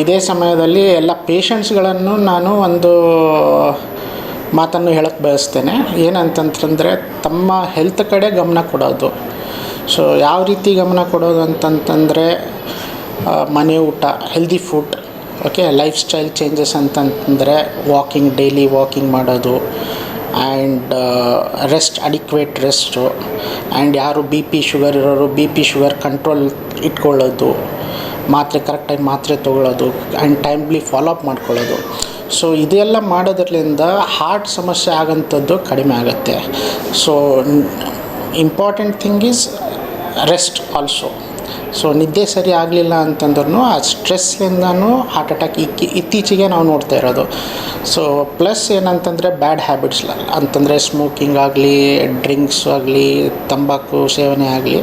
ಇದೇ ಸಮಯದಲ್ಲಿ ಎಲ್ಲ ಪೇಷಂಟ್ಸ್ಗಳನ್ನು ನಾನು ಒಂದು ಮಾತನ್ನು ಹೇಳಕ್ಕೆ ಬಯಸ್ತೇನೆ. ಏನಂತಂತಂದರೆ ತಮ್ಮ ಹೆಲ್ತ್ ಕಡೆ ಗಮನ ಕೊಡೋದು. ಸೊ ಯಾವ ರೀತಿ ಗಮನ ಕೊಡೋದು ಅಂತಂತಂದರೆ ಮನೆ ಊಟ healthy food okay life style ಅಂತಂತಂದರೆ ವಾಕಿಂಗ್ ಡೈಲಿ ವಾಕಿಂಗ್ ಮಾಡೋದು. And rest adequate rest and ಯಾರು ಬಿ ಪಿ ಶುಗರ್ ಇರೋರು ಬಿ ಪಿ ಶುಗರ್ ಕಂಟ್ರೋಲ್ ಇಟ್ಕೊಳ್ಳೋದು. ಮಾತ್ರೆ ಕರೆಕ್ಟಾಗಿ ಮಾತ್ರೆ ತೊಗೊಳ್ಳೋದು ಆ್ಯಂಡ್ ಟೈಮ್ಲಿ ಫಾಲೋ ಅಪ್ ಮಾಡ್ಕೊಳ್ಳೋದು. ಸೊ ಇದೆಲ್ಲ ಮಾಡೋದ್ರಿಂದ ಹಾರ್ಟ್ ಸಮಸ್ಯೆ ಆಗೋಂಥದ್ದು ಕಡಿಮೆ ಆಗುತ್ತೆ. So important thing is rest also so ನಿದ್ದೆ ಸರಿ ಆಗಲಿಲ್ಲ ಅಂತಂದ್ರೂ ಆ ಸ್ಟ್ರೆಸ್ಸಿಂದನೂ ಹಾರ್ಟ್ ಅಟ್ಯಾಕ್ ಇಕ್ಕಿ ಇತ್ತೀಚೆಗೆ ನಾವು ನೋಡ್ತಾ ಇರೋದು. ಸೊ ಪ್ಲಸ್ ಏನಂತಂದರೆ ಬ್ಯಾಡ್ ಹ್ಯಾಬಿಟ್ಸ್ ಅಂತಂದರೆ ಸ್ಮೋಕಿಂಗ್ ಆಗಲಿ ಡ್ರಿಂಕ್ಸ್ ಆಗಲಿ, ತಂಬಾಕು ಸೇವನೆ ಆಗಲಿ,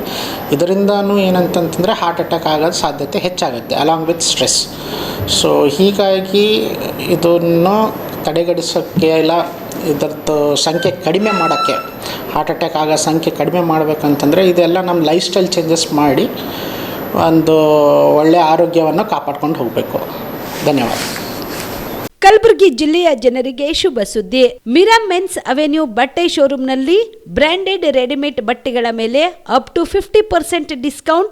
ಇದರಿಂದನೂ ಏನಂತಂತಂದರೆ ಹಾರ್ಟ್ ಅಟ್ಯಾಕ್ ಆಗೋದು ಸಾಧ್ಯತೆ ಹೆಚ್ಚಾಗುತ್ತೆ ಅಲಾಂಗ್ ವಿತ್ ಸ್ಟ್ರೆಸ್ ಸೊ ಹೀಗಾಗಿ ಇದನ್ನು ತಡೆಗಡಿಸೋಕ್ಕೆ ಇಲ್ಲ ಇದರದ್ದು ಸಂಖ್ಯೆ ಕಡಿಮೆ ಮಾಡೋಕ್ಕೆ ಹಾರ್ಟ್ ಅಟ್ಯಾಕ್ ಆಗೋ ಸಂಖ್ಯೆ ಕಡಿಮೆ ಮಾಡಬೇಕಂತಂದರೆ ಇದೆಲ್ಲ ನಮ್ಮ ಲೈಫ್ ಸ್ಟೈಲ್ ಚೇಂಜಸ್ ಮಾಡಿ ಒಂದು ಒಳ್ಳೆಯ ಆರೋಗ್ಯವನ್ನು ಕಾಪಾಡ್ಕೊಂಡು ಹೋಗಬೇಕು. ಧನ್ಯವಾದ. ಕಲಬುರಗಿ ಜಿಲ್ಲೆಯ ಜನರಿಗೆ ಶುಭ ಸುದ್ದಿ. ಮಿರಾ ಮೆನ್ಸ್ ಅವೆನ್ಯೂ ಬಟ್ಟೆ ಶೋರೂಮ್ನಲ್ಲಿ ಬ್ರಾಂಡೆಡ್ ರೆಡಿಮೇಡ್ ಬಟ್ಟೆಗಳ ಮೇಲೆ up to fifty percent discount